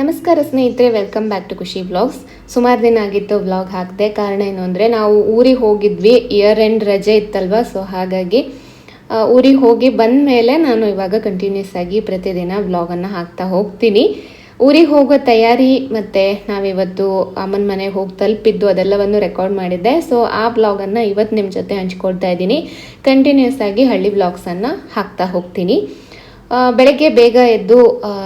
ನಮಸ್ಕಾರ ಸ್ನೇಹಿತರೆ welcome back to Khushi blogs ಸುಮಾರು ದಿನ ಆಗಿತ್ತು ವ್ಲಾಗ್ ಹಾಕಿದೆ. ಕಾರಣ ಏನು ಅಂದರೆ, ನಾವು ಊರಿಗೆ ಹೋಗಿದ್ವಿ. ಇಯರ್ ಎಂಡ್ ರಜೆ ಇತ್ತಲ್ವ? ಸೊ ಹಾಗಾಗಿ ಊರಿಗೆ ಹೋಗಿ ಬಂದ ಮೇಲೆ ನಾನು ಇವಾಗ ಕಂಟಿನ್ಯೂಸ್ ಆಗಿ ಪ್ರತಿದಿನ ವ್ಲಾಗನ್ನು ಹಾಕ್ತಾ ಹೋಗ್ತೀನಿ. ಊರಿಗೆ ಹೋಗೋ ತಯಾರಿ ಮತ್ತು ನಾವಿವತ್ತು ಅಮ್ಮನ ಮನೆಗೆ ಹೋಗಿ ತಲುಪಿದ್ದು ಅದೆಲ್ಲವನ್ನು ರೆಕಾರ್ಡ್ ಮಾಡಿದ್ದೆ. ಸೊ ಆ ಬ್ಲಾಗನ್ನು ಇವತ್ತು ನಿಮ್ಮ ಜೊತೆ ಹಂಚ್ಕೊಳ್ತಾ ಇದ್ದೀನಿ. ಕಂಟಿನ್ಯೂಸ್ ಆಗಿ ಹಳ್ಳಿ ವ್ಲಾಗ್ಸನ್ನು ಹಾಕ್ತಾ ಹೋಗ್ತೀನಿ. ಬೆಳಗ್ಗೆ ಬೇಗ ಎದ್ದು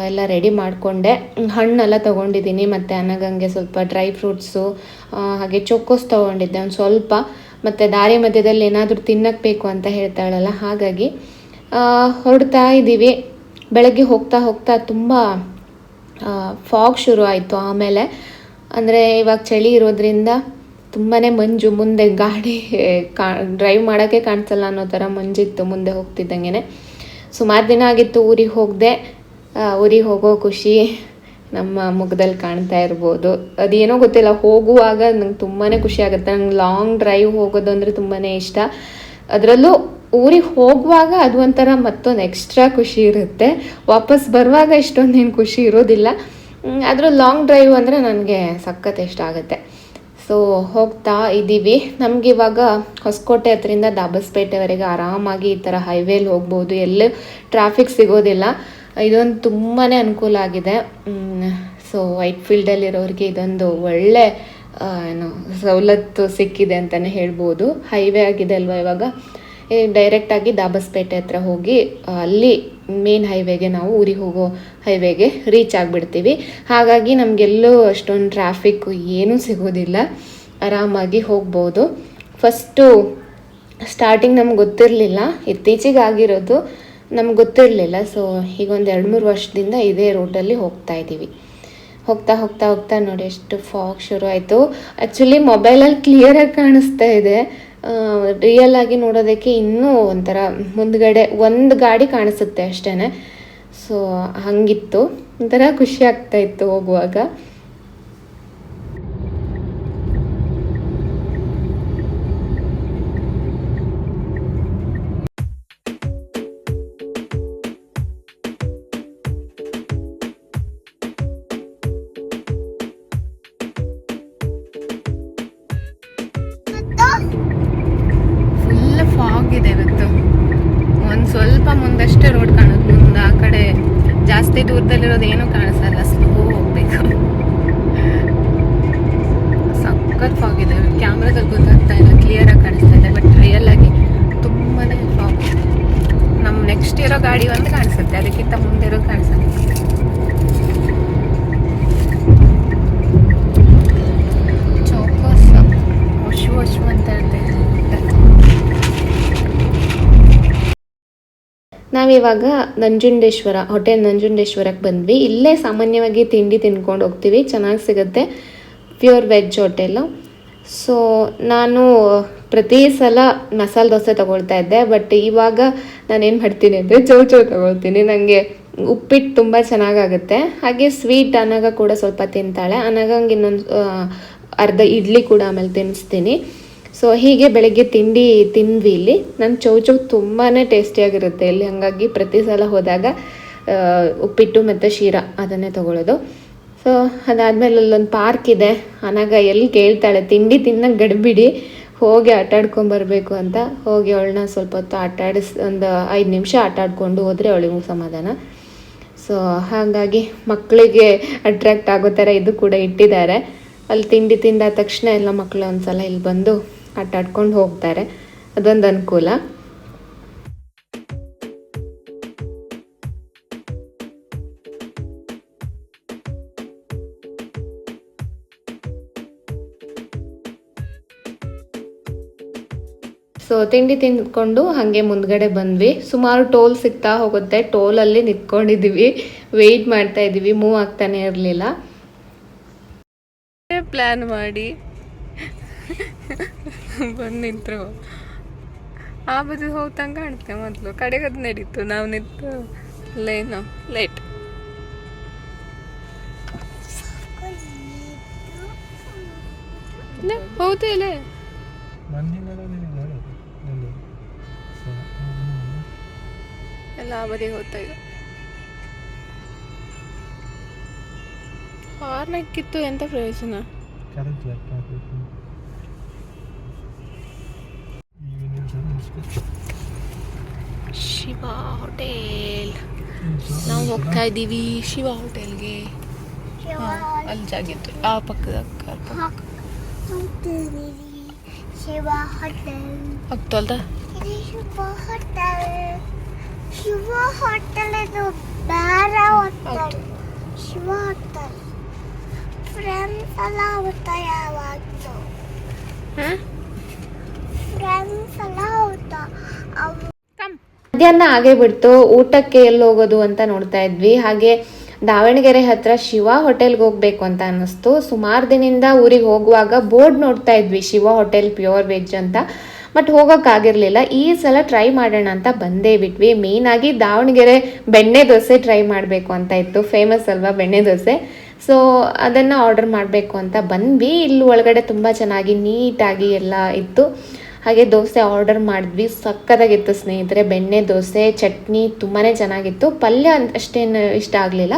ಎಲ್ಲ ರೆಡಿ ಮಾಡಿಕೊಂಡೆ. ಹಣ್ಣೆಲ್ಲ ತೊಗೊಂಡಿದ್ದೀನಿ, ಮತ್ತು ಅನ್ನಗಂಗೆ ಸ್ವಲ್ಪ ಡ್ರೈ ಫ್ರೂಟ್ಸು ಹಾಗೆ ಚೊಕ್ಕೋಸ್ ತೊಗೊಂಡಿದ್ದೆ ಒಂದು ಸ್ವಲ್ಪ. ಮತ್ತು ದಾರಿ ಮಧ್ಯದಲ್ಲಿ ಏನಾದರೂ ತಿನ್ನಕ್ಕೆ ಬೇಕು ಅಂತ ಹೇಳ್ತಾಳಲ್ಲ, ಹಾಗಾಗಿ ಹೊರಡ್ತಾ ಇದ್ದೀವಿ. ಬೆಳಗ್ಗೆ ಹೋಗ್ತಾ ಹೋಗ್ತಾ ತುಂಬ ಫಾಗ್ ಶುರು ಆಯಿತು ಆಮೇಲೆ. ಅಂದರೆ ಇವಾಗ ಚಳಿ ಇರೋದ್ರಿಂದ ತುಂಬಾ ಮಂಜು, ಮುಂದೆ ಗಾಡಿ, ಕಾ ಡ್ರೈವ್ ಮಾಡೋಕ್ಕೆ ಕಾಣಿಸಲ್ಲ ಅನ್ನೋ ಥರ ಮಂಜಿತ್ತು, ಮುಂದೆ ಹೋಗ್ತಿದ್ದಂಗೆ ಸುಮಾರು ದಿನ ಆಗಿತ್ತು ಊರಿಗೆ ಹೋಗದೆ. ಊರಿಗೆ ಹೋಗೋ ಖುಷಿ ನಮ್ಮ ಮುಖದಲ್ಲಿ ಕಾಣ್ತಾ ಇರ್ಬೋದು. ಅದೇನೋ ಗೊತ್ತಿಲ್ಲ, ಹೋಗುವಾಗ ನಂಗೆ ತುಂಬಾ ಖುಷಿ ಆಗುತ್ತೆ. ನಂಗೆ ಲಾಂಗ್ ಡ್ರೈವ್ ಹೋಗೋದು ಅಂದರೆ ತುಂಬಾ ಇಷ್ಟ. ಅದರಲ್ಲೂ ಊರಿಗೆ ಹೋಗುವಾಗ ಅದು ಒಂಥರ ಮತ್ತೊಂದು ಎಕ್ಸ್ಟ್ರಾ ಖುಷಿ ಇರುತ್ತೆ. ವಾಪಸ್ ಬರುವಾಗ ಇಷ್ಟೊಂದೇನು ಖುಷಿ ಇರೋದಿಲ್ಲ. ಆದರೂ ಲಾಂಗ್ ಡ್ರೈವ್ ಅಂದರೆ ನನಗೆ ಸಖತ್ ಇಷ್ಟ ಆಗುತ್ತೆ. ಸೊ, ಹೋಗ್ತಾ ಇದ್ದೀವಿ. ನಮ್ಗೆ ಇವಾಗ ಹೊಸಕೋಟೆ ಹತ್ರಿಂದ ದಾಬಸ್ಪೇಟೆವರೆಗೆ ಆರಾಮಾಗಿ ಈ ಥರ ಹೈವೇಲಿ ಹೋಗ್ಬೋದು. ಎಲ್ಲೂ ಟ್ರಾಫಿಕ್ ಸಿಗೋದಿಲ್ಲ. ಇದೊಂದು ತುಂಬಾ ಅನುಕೂಲ ಆಗಿದೆ. ಸೊ ವೈಟ್ ಫೀಲ್ಡಲ್ಲಿರೋರಿಗೆ ಇದೊಂದು ಒಳ್ಳೆ ಏನು ಸವಲತ್ತು ಸಿಕ್ಕಿದೆ ಅಂತಲೇ ಹೇಳ್ಬೋದು. ಹೈವೇ ಆಗಿದೆ ಅಲ್ವಾ ಇವಾಗ? ಡೈರೆಕ್ಟಾಗಿ ದಾಬಸ್ಪೇಟೆ ಹತ್ರ ಹೋಗಿ ಅಲ್ಲಿ ಮೇನ್ ಹೈವೇಗೆ ನಾವು ಊರಿಗೆ ಹೋಗೋ ಹೈವೇಗೆ ರೀಚ್ ಆಗಿಬಿಡ್ತೀವಿ. ಹಾಗಾಗಿ ನಮಗೆಲ್ಲೂ ಅಷ್ಟೊಂದು ಟ್ರಾಫಿಕ್ ಏನೂ ಸಿಗೋದಿಲ್ಲ. ಆರಾಮಾಗಿ ಹೋಗ್ಬೋದು. ಫಸ್ಟು ಸ್ಟಾರ್ಟಿಂಗ್ ನಮ್ಗೆ ಗೊತ್ತಿರಲಿಲ್ಲ. ಇತ್ತೀಚೆಗೆ ಆಗಿರೋದು ನಮ್ಗೆ ಗೊತ್ತಿರಲಿಲ್ಲ. ಸೊ ಈಗ ಒಂದು ಎರಡು ಮೂರು ವರ್ಷದಿಂದ ಇದೇ ರೋಡಲ್ಲಿ ಹೋಗ್ತಾ ಇದ್ದೀವಿ ಹೋಗ್ತಾ ಹೋಗ್ತಾ ಹೋಗ್ತಾ ನೋಡಿ ಎಷ್ಟು ಫಾಗ್ ಶುರು ಆಯಿತು. ಆ್ಯಕ್ಚುಲಿ ಮೊಬೈಲಲ್ಲಿ ಕ್ಲಿಯರಾಗಿ ಕಾಣಿಸ್ತಾ ಇದೆ. ರಿಯಲ್ ಆಗಿ ನೋಡೋದಕ್ಕೆ ಇನ್ನೂ ಒಂಥರ ಮುಂದ್ಗಡೆ ಒಂದು ಗಾಡಿ ಕಾಣಿಸುತ್ತೆ ಅಷ್ಟೇ ಸೊ ಹಂಗಿತ್ತು. ಒಂಥರ ಖುಷಿ ಆಗ್ತಾ ಇತ್ತು ಹೋಗುವಾಗ. ಜಾಸ್ತಿ ಏನು ಕಾಣಿಸಲ್ಲ ಸ್ಲೋ ಹೋಗ್ಬೇಕು. ಸಖತ್ ಫಾಗ್ ಇದೆ ಕ್ಯಾಮ್ರಾದಲ್ಲಿ ಗೊತ್ತಾಗ್ತಾ ಇಲ್ಲ ಕ್ಲಿಯರಾಗಿ ಕಾಣಿಸ್ತಾ ಇದೆ ಬಟ್ ರಿಯಲ್ ಆಗಿ ತುಂಬಾ ಫಾಗ್ ನಮ್ಮ ನೆಕ್ಸ್ಟ್ ಇರೋ ಗಾಡಿ ಒಂದು ಕಾಣಿಸುತ್ತೆ, ಅದಕ್ಕಿಂತ ಮುಂದೆ ಇರೋದು ನಾವಿವಾಗ ನಂಜುಂಡೇಶ್ವರ, ಹೋಟೆಲ್ ನಂಜುಂಡೇಶ್ವರಕ್ಕೆ ಬಂದ್ವಿ. ಇಲ್ಲೇ ಸಾಮಾನ್ಯವಾಗಿ ತಿಂಡಿ ತಿನ್ಕೊಂಡು ಹೋಗ್ತೀವಿ. ಚೆನ್ನಾಗಿ ಸಿಗುತ್ತೆ. ಪ್ಯೂರ್ ವೆಜ್ ಹೋಟೆಲು ಸೊ ನಾನು ಪ್ರತಿ ಸಲ ಮಸಾಲೆ ದೋಸೆ ತೊಗೊಳ್ತಾ ಇದ್ದೆ. ಬಟ್ ಇವಾಗ ನಾನೇನು ಮಾಡ್ತೀನಿ ಅಂದರೆ ಚೌ ಚೌ ತೊಗೊಳ್ತೀನಿ. ನನಗೆ ಉಪ್ಪಿಟ್ಟು ತುಂಬ ಚೆನ್ನಾಗಾಗುತ್ತೆ. ಹಾಗೆ ಸ್ವೀಟ್ ಅನಗ ಕೂಡ ಸ್ವಲ್ಪ ತಿಂತಾಳೆ. ಅನಗಂಗೆ ಇನ್ನೊಂದು ಅರ್ಧ ಇಡ್ಲಿ ಕೂಡ ಆಮೇಲೆ ತಿನ್ನಿಸ್ತೀನಿ ಸೊ ಹೀಗೆ ಬೆಳಗ್ಗೆ ತಿಂಡಿ ತಿಂದ್ವಿ ಇಲ್ಲಿ. ನನ್ನ ಚೌ ಚೌ ತುಂಬಾ ಟೇಸ್ಟಿಯಾಗಿರುತ್ತೆ ಇಲ್ಲಿ. ಹಾಗಾಗಿ ಪ್ರತಿ ಸಲ ಹೋದಾಗ ಉಪ್ಪಿಟ್ಟು ಮತ್ತು ಶೀರಾ ಅದನ್ನೇ ತೊಗೊಳ್ಳೋದು. ಸೊ ಅದಾದಮೇಲೆ ಅಲ್ಲೊಂದು ಪಾರ್ಕ್ ಇದೆ. ಅನಾಗ ಎಲ್ಲಿ ಕೇಳ್ತಾಳೆ, ತಿಂಡಿ ತಿನ್ನಕ್ಕೆ ಗಡಿಬಿಡಿ. ಹೋಗಿ ಆಟಾಡ್ಕೊಂಬರ್ಬೇಕು ಅಂತ. ಹೋಗಿ ಅವಳನ್ನ ಸ್ವಲ್ಪ ಹೊತ್ತು ಆಟಾಡಿಸ್, ಒಂದು ಐದು ನಿಮಿಷ ಆಟಾಡ್ಕೊಂಡು ಹೋದರೆ ಅವಳಿಗೂ ಸಮಾಧಾನ. ಸೊ ಹಾಗಾಗಿ ಮಕ್ಕಳಿಗೆ ಅಟ್ರಾಕ್ಟ್ ಆಗೋ ಥರ ಇದು ಕೂಡ ಇಟ್ಟಿದ್ದಾರೆ. ಅಲ್ಲಿ ತಿಂಡಿ ತಿಂದಾದ ತಕ್ಷಣ ಎಲ್ಲ ಮಕ್ಕಳು ಒಂದ್ಸಲ ಇಲ್ಲಿ ಬಂದು ಆಟ ಆಡ್ಕೊಂಡು ಹೋಗ್ತಾರೆ. ಅದೊಂದು ಅನುಕೂಲ. ಸೊ ತಿಂಡಿ ತಿಂದ್ಕೊಂಡು ಹಾಗೆ ಮುಂದ್ಗಡೆ ಬಂದ್ವಿ. ಸುಮಾರು ಟೋಲ್ ಸಿಗ್ತಾ ಹೋಗುತ್ತೆ. ಟೋಲಲ್ಲಿ ನಿಂತ್ಕೊಂಡಿದ್ದೀವಿ ವೆಯ್ಟ್ ಮಾಡ್ತಾ ಇದ್ದೀವಿ ಮೂವ್ ಆಗ್ತಾನೆ ಇರಲಿಲ್ಲ. ಪ್ಲಾನ್ ಮಾಡಿ. ಬಂದು ನಿಂತರು. ಆ ಬದಿ ಹೋಗ್ತಂಗೆ ಕಾಣುತ್ತೆ ಮೊದಲು. ಕಡೆಗೆ ಅದು ನಡೀತು. ನಾವು ನಿಂತು ಲೇನು ಲೇಟ್. ಹೌದು ಇಲ್ಲೇ ಸೊ, ಎಲ್ಲ ಆ ಬದಿಗೆ ಹೋಗ್ತಾ ಇದೆ ಹಾಕಿತ್ತು ಎಂತ ಪ್ರಯೋಜನ? ಕರೆಂಟ್ ಲೆಕ್ಕ ಹಾಕಬೇಕು ಈವ್ನಿಂಗ್ ಸರ್ ಶಿವ ಹೋಟೆಲ್. ನಾವು ಹೋಗ್ತಾ ಇದ್ದೀವಿ ಶಿವ ಹೋಟೆಲ್ಗೆ. ಅಲ್ಲಿ ಜಾಗಿತ್ತು ಆ ಪಕ್ಕದ ಕಾರ್ ಪಕ್ಕ. ಶಿವ ಹೋಟೆಲ್. ಆಗ್ತಲ್ದ ಇದು ಶಿವ ಹೋಟೆಲ್. ಶಿವ ಹೋಟೆಲ್ ಇದು ಬೇರೆ ಹೋಟೆಲ್. ಶಿವ ಹೋಟೆಲ್. ಫ್ರೆಂಡ್ಸ್ ಎಲ್ಲ ಹೋಗ್ತಾ ಯಾವಾಗಲೂ ಹಾಂ ಫ್ರೆಂಡ್ಸ್ ಎಲ್ಲ ಹೋಗ್ತಾ ಅವು ಮಧ್ಯಾಹ್ನ ಆಗೇ ಬಿಡ್ತು. ಊಟಕ್ಕೆ ಎಲ್ಲಿ ಹೋಗೋದು ಅಂತ ನೋಡ್ತಾ ಇದ್ವಿ. ಹಾಗೆ ದಾವಣಗೆರೆ ಹತ್ರ ಶಿವ ಹೋಟೆಲ್ಗೆ ಹೋಗ್ಬೇಕು ಅಂತ ಅನ್ನಿಸ್ತು. ಸುಮಾರು ದಿನದಿಂದ ಊರಿಗೆ ಹೋಗುವಾಗ ಬೋರ್ಡ್ ನೋಡ್ತಾ ಇದ್ವಿ, ಶಿವ ಹೋಟೆಲ್, ಪ್ಯೂರ್ ವೆಜ್ ಅಂತ. ಬಟ್ ಹೋಗೋಕ್ಕಾಗಿರ್ಲಿಲ್ಲ ಈ ಸಲ ಟ್ರೈ ಮಾಡೋಣ ಅಂತ ಬಂದೇ ಬಿಟ್ವಿ. ಮೇಯ್ನಾಗಿ ದಾವಣಗೆರೆ ಬೆಣ್ಣೆ ದೋಸೆ ಟ್ರೈ ಮಾಡಬೇಕು ಅಂತ ಇತ್ತು. ಫೇಮಸ್ ಅಲ್ವಾ ಬೆಣ್ಣೆ ದೋಸೆ? ಸೊ ಅದನ್ನು ಆರ್ಡರ್ ಮಾಡಬೇಕು ಅಂತ ಬಂದ್ವಿ. ಇಲ್ಲಿ ಒಳಗಡೆ ತುಂಬ ಚೆನ್ನಾಗಿ ನೀಟಾಗಿ ಎಲ್ಲ ಇತ್ತು. ಹಾಗೆ ದೋಸೆ ಆರ್ಡರ್ ಮಾಡಿದ್ವಿ. ಸಕ್ಕತ್ತಾಗಿತ್ತು ಸ್ನೇಹಿತರೆ. ಬೆಣ್ಣೆ, ದೋಸೆ, ಚಟ್ನಿ ತುಂಬಾ ಚೆನ್ನಾಗಿತ್ತು. ಪಲ್ಯ ಅಷ್ಟೇನು ಇಷ್ಟ ಆಗಲಿಲ್ಲ.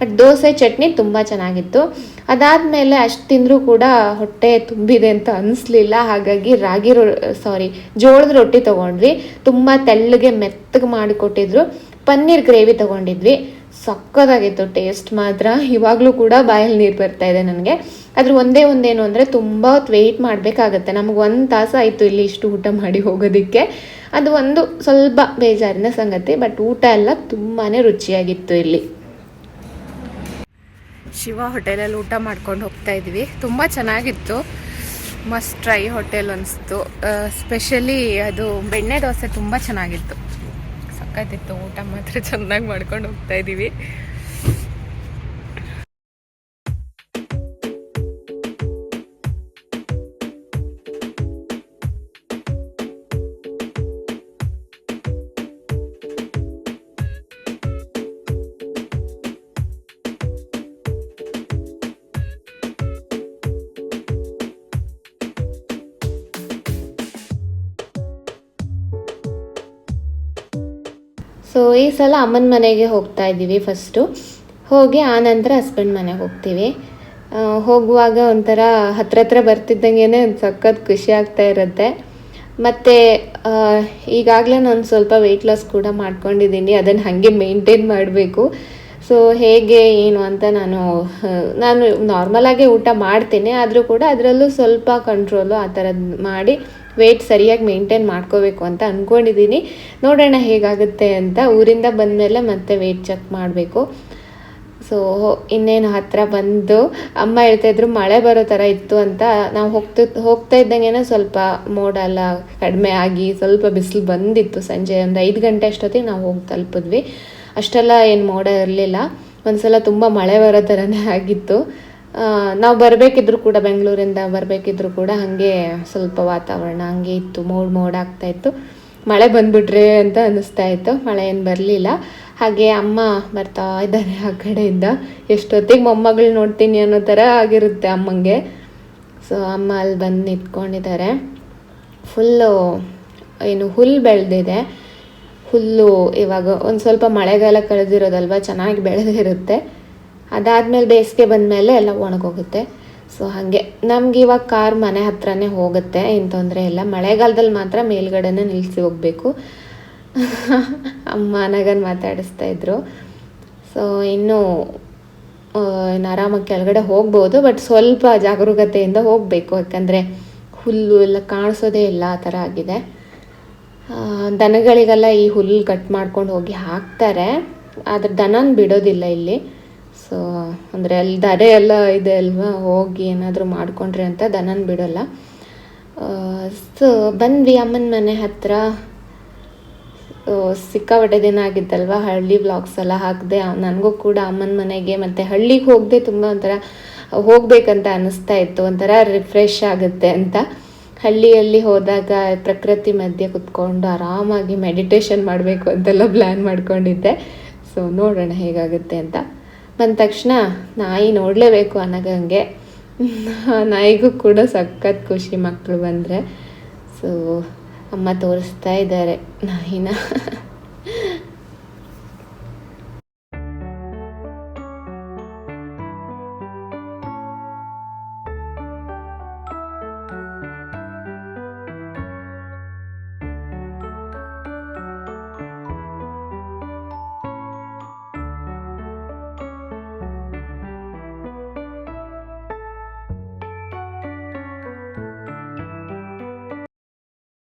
ಬಟ್ ದೋಸೆ, ಚಟ್ನಿ ತುಂಬ ಚೆನ್ನಾಗಿತ್ತು. ಅದಾದಮೇಲೆ ಅಷ್ಟು ತಿಂದರೂ ಕೂಡ ಹೊಟ್ಟೆ ತುಂಬಿದೆ ಅಂತ ಅನಿಸ್ಲಿಲ್ಲ. ಹಾಗಾಗಿ ರಾಗಿ ರೊ ಸಾರಿ ಜೋಳದ ರೊಟ್ಟಿ ತೊಗೊಂಡ್ವಿ. ತುಂಬ ತೆಳ್ಳಗೆ ಮೆತ್ತಗೆ ಮಾಡಿಕೊಟ್ಟಿದ್ರು ಪನ್ನೀರ್ ಗ್ರೇವಿ ತೊಗೊಂಡಿದ್ವಿ. ಸಕ್ಕತ್ತಾಗಿತ್ತು ಟೇಸ್ಟ್ ಮಾತ್ರ. ಇವಾಗಲೂ ಕೂಡ ಬಾಯಲ್ಲಿ ನೀರು ಬರ್ತಾ ಇದೆ ನನಗೆ. ಅದ್ರ ಒಂದೇ ಒಂದೇನು ಅಂದರೆ ತುಂಬ ಹೊತ್ತು ವೆಯ್ಟ್ ಮಾಡಬೇಕಾಗತ್ತೆ. ನಮಗೆ ಒಂದು ತಾಸು ಆಯಿತು ಇಲ್ಲಿ ಇಷ್ಟು ಊಟ ಮಾಡಿ ಹೋಗೋದಕ್ಕೆ. ಅದು ಒಂದು ಸ್ವಲ್ಪ ಬೇಜಾರಿನ ಸಂಗತಿ ಬಟ್ ಊಟ ಎಲ್ಲ ತುಂಬಾ ರುಚಿಯಾಗಿತ್ತು ಇಲ್ಲಿ. ಶಿವ ಹೋಟೆಲಲ್ಲಿ ಊಟ ಮಾಡ್ಕೊಂಡು ಹೋಗ್ತಾ ಇದ್ವಿ. ತುಂಬ ಚೆನ್ನಾಗಿತ್ತು. ಮಸ್ಟ್ ಟ್ರೈ ಹೋಟೆಲ್ ಅನಿಸ್ತು. ಸ್ಪೆಷಲಿ ಅದು ಬೆಣ್ಣೆ ದೋಸೆ ತುಂಬ ಚೆನ್ನಾಗಿತ್ತು. ಸಕ್ಕತ್ತಿತ್ತು ಊಟ ಮಾತ್ರ ಚೆನ್ನಾಗಿ ಮಾಡ್ಕೊಂಡು ಹೋಗ್ತಾ ಇದ್ದೀವಿ. ಸೊ ಈ ಸಲ ಅಮ್ಮನ ಮನೆಗೆ ಹೋಗ್ತಾ ಇದ್ದೀವಿ ಫಸ್ಟು ಹೋಗಿ ಆನಂತರ ಹಸ್ಬೆಂಡ್ ಮನೆಗೆ ಹೋಗ್ತೀವಿ. ಹೋಗುವಾಗ ಒಂಥರ ಹತ್ರ ಹತ್ರ ಬರ್ತಿದ್ದಂಗೆ ಒಂದು ಸಖತ್ ಖುಷಿ ಆಗ್ತಾ ಇರುತ್ತೆ. ಮತ್ತು ಈಗಾಗಲೇ ನಾನು ಸ್ವಲ್ಪ ವೆಯ್ಟ್ ಲಾಸ್ ಕೂಡ ಮಾಡ್ಕೊಂಡಿದ್ದೀನಿ. ಅದನ್ನು ಹಾಗೆ ಮೇಂಟೈನ್ ಮಾಡಬೇಕು. ಸೊ ಹೇಗೆ, ಏನು ಅಂತ ನಾನು ನಾನು ನಾರ್ಮಲಾಗೆ ಊಟ ಮಾಡ್ತೀನಿ, ಆದರೂ ಕೂಡ ಅದರಲ್ಲೂ ಸ್ವಲ್ಪ ಕಂಟ್ರೋಲು ಆ ಥರದ್ದು ಮಾಡಿ ವೆಯ್ಟ್ ಸರಿಯಾಗಿ ಮೇಂಟೈನ್ ಮಾಡ್ಕೋಬೇಕು ಅಂತ ಅಂದ್ಕೊಂಡಿದ್ದೀನಿ ನೋಡೋಣ ಹೇಗಾಗುತ್ತೆ ಅಂತ ಊರಿಂದ ಬಂದಮೇಲೆ ಮತ್ತೆ ವೆಯ್ಟ್ ಚೆಕ್ ಮಾಡಬೇಕು. ಸೊ ಇನ್ನೇನು ಹತ್ತಿರ ಬಂದು, ಅಮ್ಮ ಹೇಳ್ತಾಯಿದ್ರು ಮಳೆ ಬರೋ ಥರ ಇತ್ತು ಅಂತ. ನಾವು ಹೋಗ್ತಾ ಹೋಗ್ತಾ ಇದ್ದಂಗೆ ಸ್ವಲ್ಪ ಮೋಡ ಎಲ್ಲ ಕಡಿಮೆ ಆಗಿ ಸ್ವಲ್ಪ ಬಿಸಿಲು ಬಂದಿತ್ತು. ಸಂಜೆ ಒಂದು ಐದು ಗಂಟೆ ಅಷ್ಟೊತ್ತಿಗೆ ನಾವು ಹೋಗಿ ತಲುಪಿದ್ವಿ. ಅಷ್ಟೆಲ್ಲ ಏನು ಮೋಡ ಇರಲಿಲ್ಲ. ಒಂದ್ಸಲ ತುಂಬ ಮಳೆ ಬರೋ ಥರನೇ ಆಗಿತ್ತು. ನಾವು ಬರಬೇಕಿದ್ರು ಕೂಡ ಬೆಂಗಳೂರಿಂದ ಬರಬೇಕಿದ್ರು ಕೂಡ ಹಾಗೆ ಸ್ವಲ್ಪ ವಾತಾವರಣ ಹಂಗೆ ಇತ್ತು. ಮೋಡ್ ಮೋಡ ಆಗ್ತಾ ಇತ್ತು. ಮಳೆ ಬಂದ್ಬಿಟ್ರೆ ಅಂತ ಅನ್ನಿಸ್ತಾ ಇತ್ತು. ಮಳೆ ಏನು ಬರಲಿಲ್ಲ. ಹಾಗೆ ಅಮ್ಮ ಬರ್ತಾ ಇದ್ದಾರೆ ಆ ಕಡೆಯಿಂದ. ಎಷ್ಟೊತ್ತಿಗೆ ಮೊಮ್ಮಗಳು ನೋಡ್ತೀನಿ ಅನ್ನೋ ಥರ ಆಗಿರುತ್ತೆ ಅಮ್ಮಂಗೆ. ಸೊ ಅಮ್ಮ ಅಲ್ಲಿ ಬಂದು ನಿಂತ್ಕೊಂಡಿದ್ದಾರೆ. ಫುಲ್ಲು ಏನು ಹುಲ್ಲು ಬೆಳೆದಿದೆ. ಹುಲ್ಲು, ಇವಾಗ ಒಂದು ಸ್ವಲ್ಪ ಮಳೆಗಾಲ ಕಳೆದಿರೋದಲ್ವ, ಚೆನ್ನಾಗಿ ಬೆಳೆದಿರುತ್ತೆ ಅದಾದಮೇಲೆ ಬೇಸಿಗೆ ಬಂದಮೇಲೆ ಎಲ್ಲ ಒಣಗೋಗುತ್ತೆ. ಸೊ ಹಾಗೆ. ನಮ್ಗೆ ಇವಾಗ ಕಾರ್ ಮನೆ ಹತ್ರನೇ ಹೋಗುತ್ತೆ, ಏನು ತೊಂದರೆ ಇಲ್ಲ. ಮಳೆಗಾಲದಲ್ಲಿ ಮಾತ್ರ ಮೇಲ್ಗಡೆನೇ ನಿಲ್ಲಿಸಿ ಹೋಗಬೇಕು. ಅಮ್ಮ, ನಗನ್ ಮಾತಾಡಿಸ್ತಾ ಇದ್ರು. ಸೊ ಇನ್ನೂ ಇನ್ನು ಆರಾಮಾಗಿ ಕೆಳಗಡೆ ಹೋಗ್ಬೋದು, ಬಟ್ ಸ್ವಲ್ಪ ಜಾಗರೂಕತೆಯಿಂದ ಹೋಗಬೇಕು. ಯಾಕಂದರೆ ಹುಲ್ಲು ಎಲ್ಲ ಕಾಣಿಸೋದೇ ಇಲ್ಲ ಆ ಥರ ಆಗಿದೆ. ದನಗಳಿಗೆಲ್ಲ ಈ ಹುಲ್ಲು ಕಟ್ ಮಾಡ್ಕೊಂಡು ಹೋಗಿ ಹಾಕ್ತಾರೆ. ಆದರೆ ದನನ ಬಿಡೋದಿಲ್ಲ ಇಲ್ಲಿ. ಸೊ ಅಂದರೆ ಅಲ್ಲಿ ದರೆ ಎಲ್ಲ ಇದೆ ಅಲ್ವಾ? ಹೋಗಿ ಏನಾದರೂ ಮಾಡಿಕೊಂಡ್ರೆ ಅಂತ ದನನ ಬಿಡೋಲ್ಲ. ಸೊ ಬಂದ್ವಿ ಅಮ್ಮನ ಮನೆ ಹತ್ರ. ಆ, ಸಿಕ್ಕಾಪಟ್ಟೆ ದಿನ ಆಗಿತ್ತಲ್ವ? ಹಳ್ಳಿ ಬ್ಲಾಗ್ಸ್ ಎಲ್ಲ ಹಾಕಿದೆ. ನನಗೂ ಕೂಡ ಅಮ್ಮನ ಮನೆಗೆ ಮತ್ತು ಹಳ್ಳಿಗೆ ಹೋಗದೆ ತುಂಬ ಒಂಥರ ಹೋಗಬೇಕಂತ ಅನ್ನಿಸ್ತಾ ಇತ್ತು. ಒಂಥರ ರಿಫ್ರೆಶ್ ಆಗುತ್ತೆ ಅಂತ. ಹಳ್ಳಿಯಲ್ಲಿ ಹೋದಾಗ ಪ್ರಕೃತಿ ಮಧ್ಯೆ ಕುತ್ಕೊಂಡು ಆರಾಮಾಗಿ ಮೆಡಿಟೇಷನ್ ಮಾಡಬೇಕು ಅಂತೆಲ್ಲ ಪ್ಲ್ಯಾನ್ ಮಾಡ್ಕೊಂಡಿದ್ದೆ. ಸೊ ನೋಡೋಣ ಹೇಗಾಗುತ್ತೆ ಅಂತ. ಬಂದ ತಕ್ಷಣ ನಾಯಿ ನೋಡಲೇಬೇಕು ಅನ್ನಗಂಗೆ ನಾಯಿಗೂ ಕೂಡ ಸಖತ್ ಖುಷಿ ಮಕ್ಕಳು ಬಂದರೆ. ಸೊ ಅಮ್ಮ ತೋರಿಸ್ತಾ ಇದ್ದಾರೆ ನಾಯಿನ.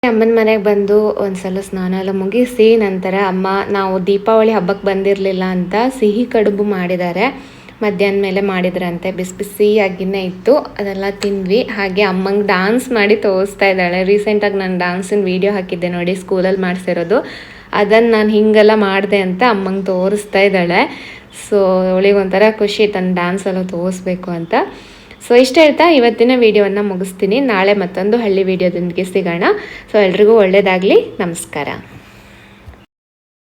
ಅಮ್ಮನ ಮನೆಗೆ ಬಂದು ಒಂದ್ಸಲ ಸ್ನಾನ ಎಲ್ಲ ಮುಗಿಸಿ ನಂತರ ಅಮ್ಮ, ನಾವು ದೀಪಾವಳಿ ಹಬ್ಬಕ್ಕೆ ಬಂದಿರಲಿಲ್ಲ ಅಂತ ಸಿಹಿ ಕಡುಬು ಮಾಡಿದ್ದಾರೆ. ಮಧ್ಯಾಹ್ನ ಮೇಲೆ ಮಾಡಿದ್ರಂತೆ. ಬಿಸಿ ಬಿಸಿಯಾಗಿನೇ ಇತ್ತು. ಅದೆಲ್ಲ ತಿಂದ್ವಿ. ಹಾಗೆ ಅಮ್ಮಂಗೆ ಡಾನ್ಸ್ ಮಾಡಿ ತೋರಿಸ್ತಾ ಇದ್ದಾಳೆ. ರೀಸೆಂಟಾಗಿ ನಾನು ಡಾನ್ಸಿನ ವೀಡಿಯೋ ಹಾಕಿದ್ದೆ ನೋಡಿ ಸ್ಕೂಲಲ್ಲಿ ಮಾಡಿಸಿರೋದು. ಅದನ್ನು ನಾನು ಹಿಂಗೆಲ್ಲ ಮಾಡಿದೆ ಅಂತ ಅಮ್ಮಂಗೆ ತೋರಿಸ್ತಾ ಇದ್ದಾಳೆ. ಸೊ ಅವಳಿಗೆ ಒಂಥರ ಖುಷಿ, ತನ್ನ ಡ್ಯಾನ್ಸ್ ಎಲ್ಲ ತೋರಿಸ್ಬೇಕು ಅಂತ. ಸೊ ಇಷ್ಟ ಹೇಳ್ತಾ ಇವತ್ತಿನ ವಿಡಿಯೋವನ್ನು ಮುಗಿಸ್ತೀನಿ. ನಾಳೆ ಮತ್ತೊಂದು ಹಳ್ಳಿ ವಿಡಿಯೋದೊಂದಿಗೆ ಸಿಗೋಣ. ಸೊ ಎಲ್ರಿಗೂ ಒಳ್ಳೆಯದಾಗಲಿ ನಮಸ್ಕಾರ.